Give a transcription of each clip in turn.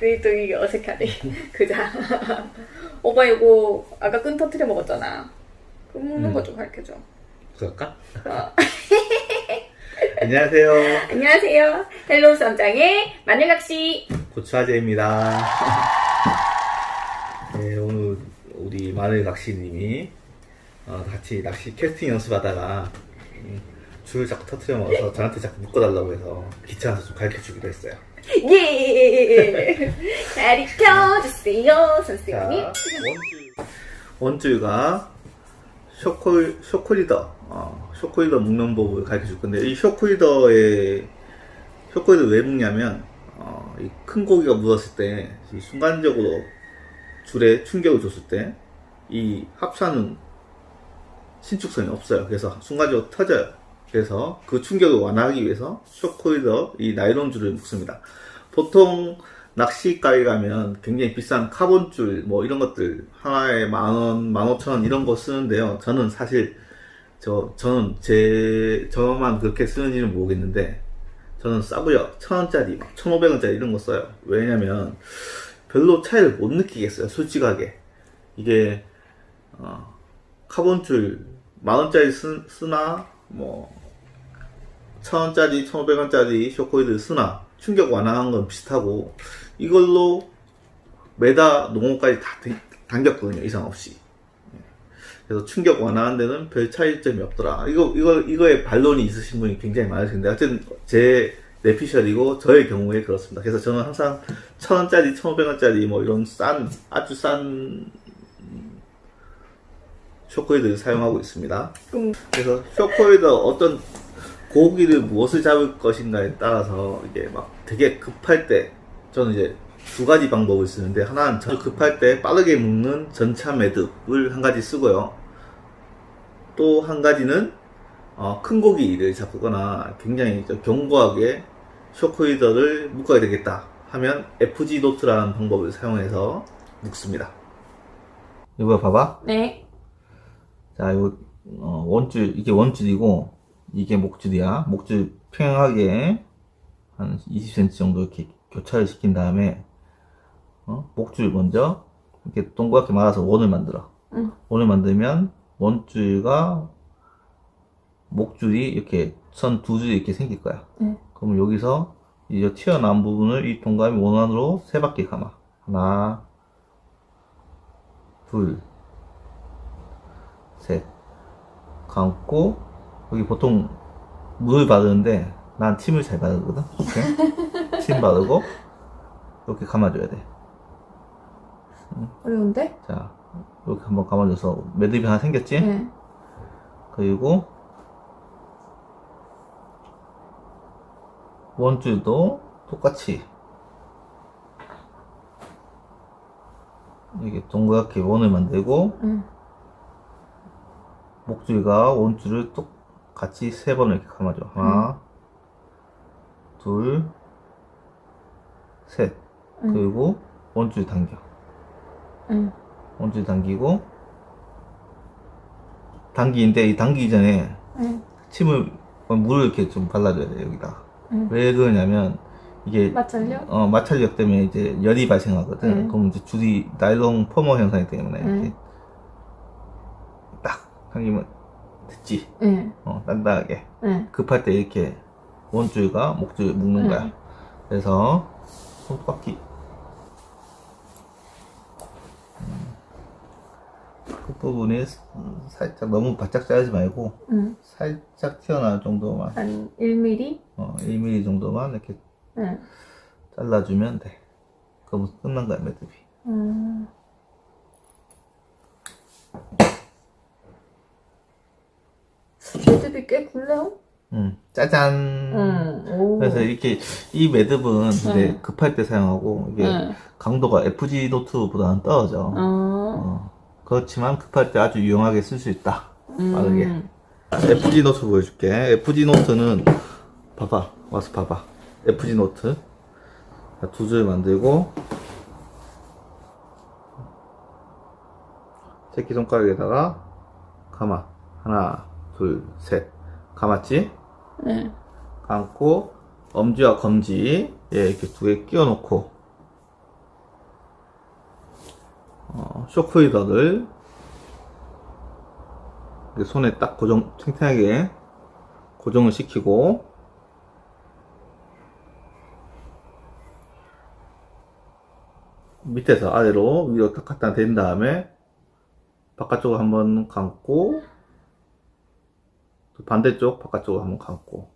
우리 또 이게 어색하네. 그자. 오빠 이거 아까 끈 터트려 먹었잖아. 그 먹는 음. 거 좀 가르쳐줘. 그럴까? 어. 안녕하세요. 안녕하세요. 헬로우 쌈장의 마늘낚시. 고추아재입니다. 네, 오늘 우리 마늘 낚시님이 어, 같이 낚시 캐스팅 연습하다가 음, 줄 자꾸 터트려 먹어서 저한테 자꾸 묶어달라고 해서 귀찮아서 좀 가르쳐 주기로 했어요. 예. 가르쳐주세요, 자, 선생님. 원줄. 원줄과 쇼콜, 쇼콜리더, 어, 쇼콜리더 묶는 법을 가르쳐 줄 건데, 이 쇼콜리더에, 쇼콜리더 왜 묶냐면, 어, 이 큰 고기가 묻었을 때, 이 순간적으로 줄에 충격을 줬을 때, 이 합사는 신축성이 없어요. 그래서 순간적으로 터져요. 그래서 그 충격을 완화하기 위해서 쇼크홀더 이 나일론 줄을 묶습니다. 보통 낚시가에 가면 굉장히 비싼 카본줄 뭐 이런 것들 하나에 만 원, 만 오천 원 이런 거 쓰는데요. 저는 사실 저 저는 제 저만 그렇게 쓰는지는 모르겠는데 저는 싸고요. 천 원짜리 막 천오백 원짜리 이런 거 써요. 왜냐면 별로 차이를 못 느끼겠어요. 솔직하게 이게 어, 카본줄 만원짜리 쓰, 쓰나 뭐 천원짜리 천오백원짜리 쇼코이드 쓰나 충격 완화한 건 비슷하고 이걸로 메다 농어까지 다 당- 당겼거든요 이상 없이. 그래서 충격 완화한 데는 별 차이점이 없더라. 이거 이거 이거에 반론이 있으신 분이 굉장히 많으실 텐데 하여튼 제 내피셜이고 저의 경우에 그렇습니다. 그래서 저는 항상 천원짜리 천오백원짜리 뭐 이런 싼 아주 싼 쇼크헤드를 사용하고 있습니다. 음. 그래서 쇼크헤드 어떤 고기를 무엇을 잡을 것인가에 따라서 이게 막 되게 급할 때 저는 이제 두 가지 방법을 쓰는데 하나는 저 급할 때 빠르게 묶는 전차 매듭을 한 가지 쓰고요. 또 한 가지는 어, 큰 고기를 잡거나 굉장히 좀 견고하게 쇼크히더를 묶어야 되겠다 하면 FG 노트라는 방법을 사용해서 묶습니다. 이거 봐봐. 네. 자, 요, 어, 원줄, 이게 원줄이고, 이게 목줄이야. 목줄 평행하게 한 20cm 정도 이렇게 교차를 시킨 다음에, 어, 목줄 먼저, 이렇게 동그랗게 말아서 원을 만들어. 응. 원을 만들면, 원줄과 목줄이 이렇게 선 두 줄이 이렇게 생길 거야. 응. 그러면 여기서 이제 튀어나온 부분을 이 동그라미 원 안으로 세 바퀴 감아. 하나, 둘, 셋. 감고, 여기 보통 물을 바르는데, 난 침을 잘 바르거든? 이렇게. 침 바르고, 이렇게 감아줘야 돼. 어려운데? 자, 이렇게 한번 감아줘서 매듭이 하나 생겼지? 네. 그리고, 원줄도 똑같이, 이게 동그랗게 원을 만들고, 응. 목줄과 원줄을 똑같이 세 번을 이렇게 감아줘. 하나, 둘, 셋. 응. 그리고 원줄 당겨. 응. 원줄 당기고, 당기는데 이 당기기 전에 응. 침을, 어, 물을 이렇게 좀 발라줘야 돼, 여기다. 응. 왜 그러냐면, 이게, 맞춰요? 어, 마찰력 때문에 이제 열이 발생하거든. 응. 그럼 이제 줄이 나일론 퍼머 현상 때문에 응. 이렇게 딱 당기면 됐지. 응. 어, 단단하게. 응. 급할 때 이렇게 원줄과 목줄 묶는 거야. 응. 그래서 손바퀴 끝부분이 음, 살짝 너무 바짝 자르지 말고 응. 살짝 튀어나올 정도만 한 1mm? 어, 1mm 정도만 이렇게 응. 잘라주면 돼. 그럼 끝난 거야 매듭이. 음. 매듭이 꽤 굵네요? 음, 짜잔. 응. 오. 그래서 이렇게 이 매듭은 이제 응. 급할 때 사용하고 이게 응. 강도가 FG 노트보다는 떨어져. 어. 어, 그렇지만 급할 때 아주 유용하게 쓸 수 있다. 음. 빠르게. FG 노트 보여줄게. FG 노트는 봐봐. 와서 봐봐. FG 노트. 두 줄 만들고 새끼손가락에다가 감아. 하나, 둘, 셋. 감았지? 네. 감고 엄지와 검지 예, 이렇게 두 개 끼워 놓고 쇼크위더를 이렇게 손에 딱 고정, 탱탱하게 고정을 시키고 밑에서 아래로 위로 딱 갖다 댄 다음에 바깥쪽을 한번 감고 또 반대쪽 바깥쪽을 한번 감고.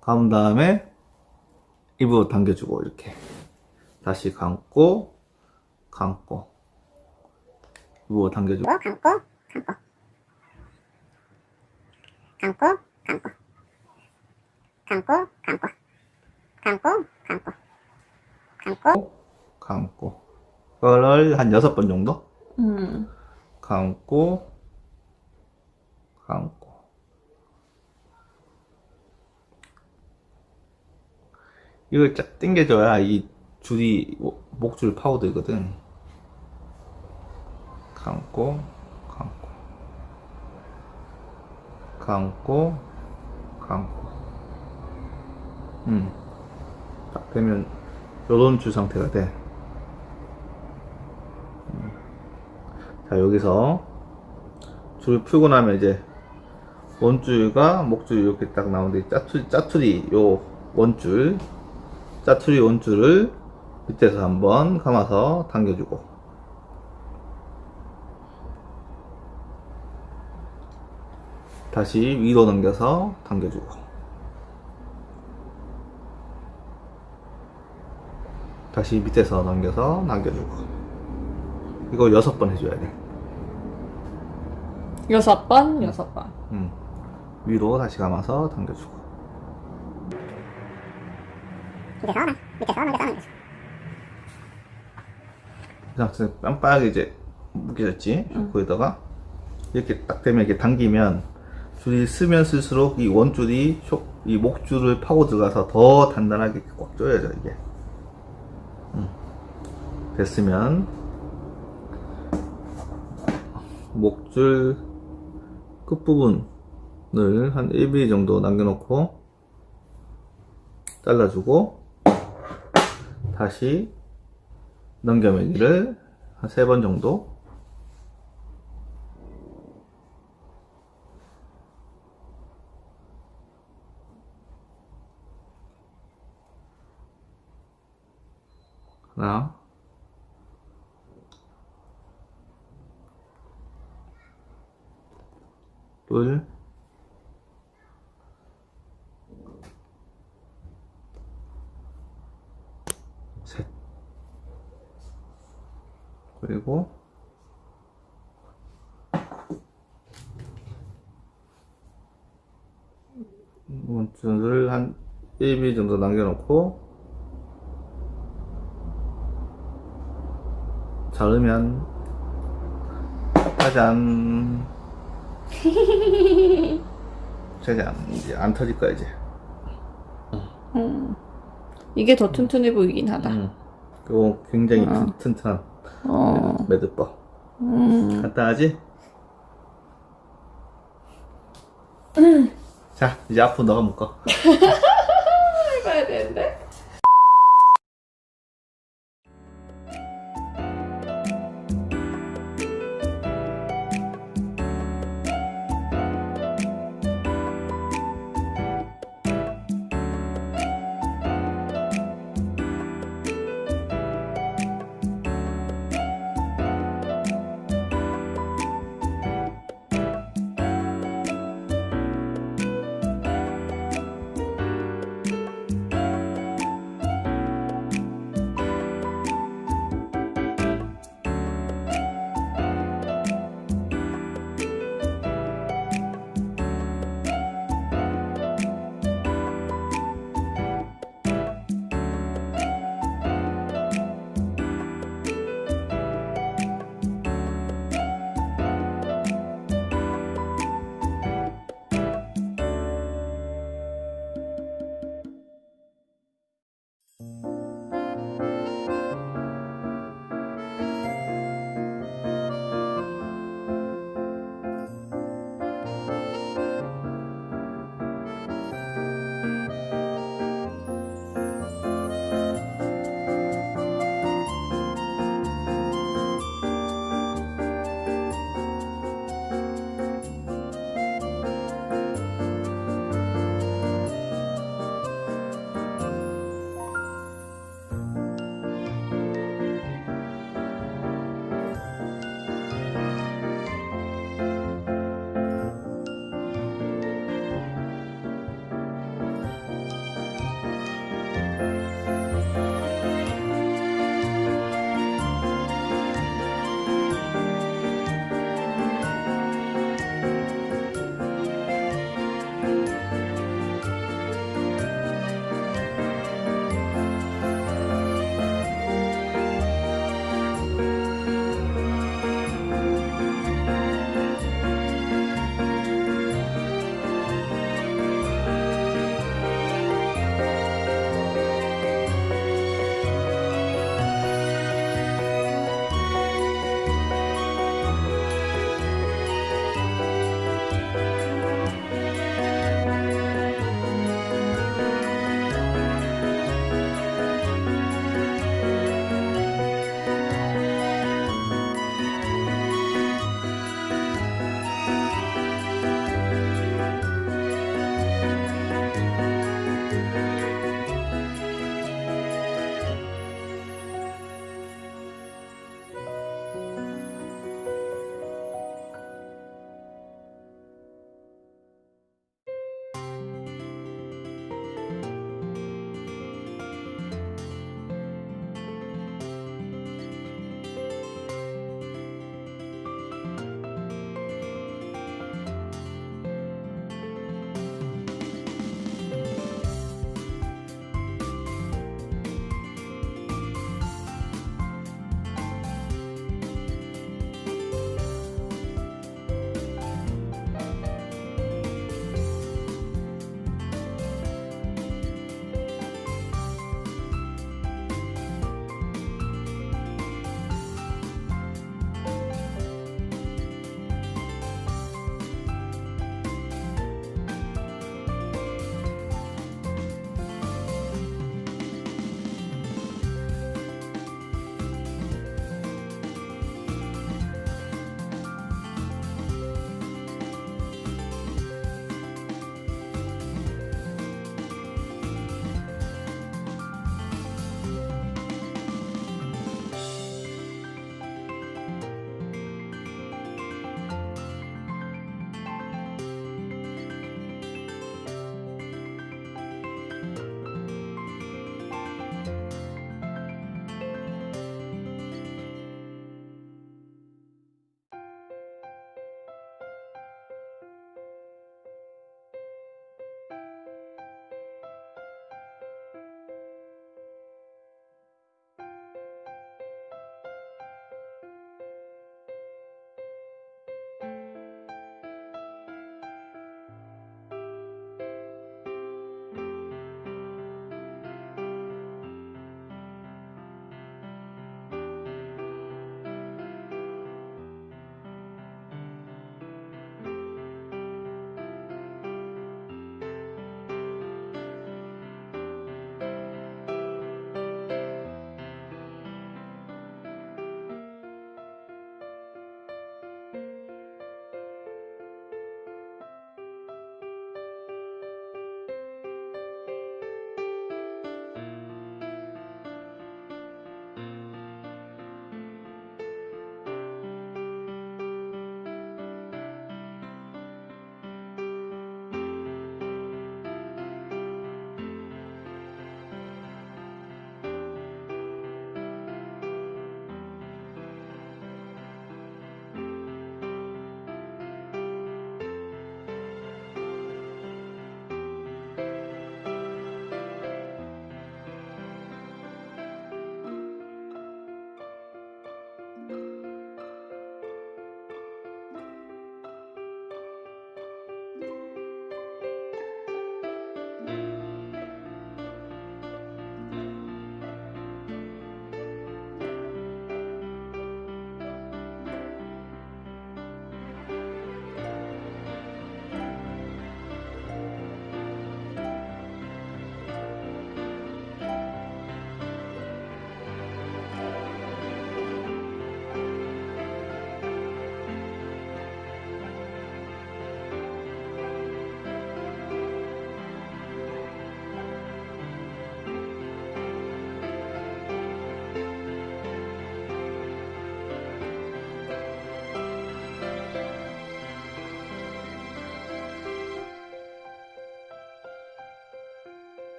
감은 다음에 입으로 당겨주고 이렇게. 다시 감고 감고. 입으로 당겨주고. 감고 감고. 감고 감고. 감고 감고. 감고 감고. 감고. 감고. 그거를 한 여섯 번 정도? 음. 감고 감고. 이걸 쫙 당겨줘야 이 줄이 목줄 파고들거든. 감고 감고. 감고 감고. 음딱 되면 요런 줄 상태가 돼. 자 여기서 줄 풀고 나면 이제 원줄과 목줄 이렇게 딱 나오는데 짜투리, 짜투리 요 원줄 짜투리 원줄을 밑에서 한번 감아서 당겨주고. 다시 위로 넘겨서 당겨주고. 다시 밑에서 넘겨서 당겨주고. 이거 여섯 번 해줘야 돼. 여섯 번, 여섯 번. 음. 위로 다시 감아서 당겨주고. 밑에서 나 밑에서 넘겨서 하는 거지 그 상태에서 뺨빠하게 이제 묶여졌지? 거기다가 이렇게 딱 되면 이렇게 당기면 줄이 쓰면 쓸수록 이 원줄이 쇼- 이 목줄을 파고 들어가서 더 단단하게 꽉 조여져 이게. 음. 됐으면 목줄 끝부분 을한 1mm 정도 남겨놓고 잘라주고 다시 넘겨매기를 한 세 번 정도. 하나. 둘 셋. 그리고 원줄을 한 1mm 정도 남겨놓고 자르면 짜잔 짜잔 이제 안 터질 거야 이제 음. 이게 더 튼튼해 보이긴 하다. 음. 이거 굉장히 어. 튼- 튼튼한 어. 매듭법 음. 간단하지? 자 이제 앞으로 너가 묶어 해봐야 되는데?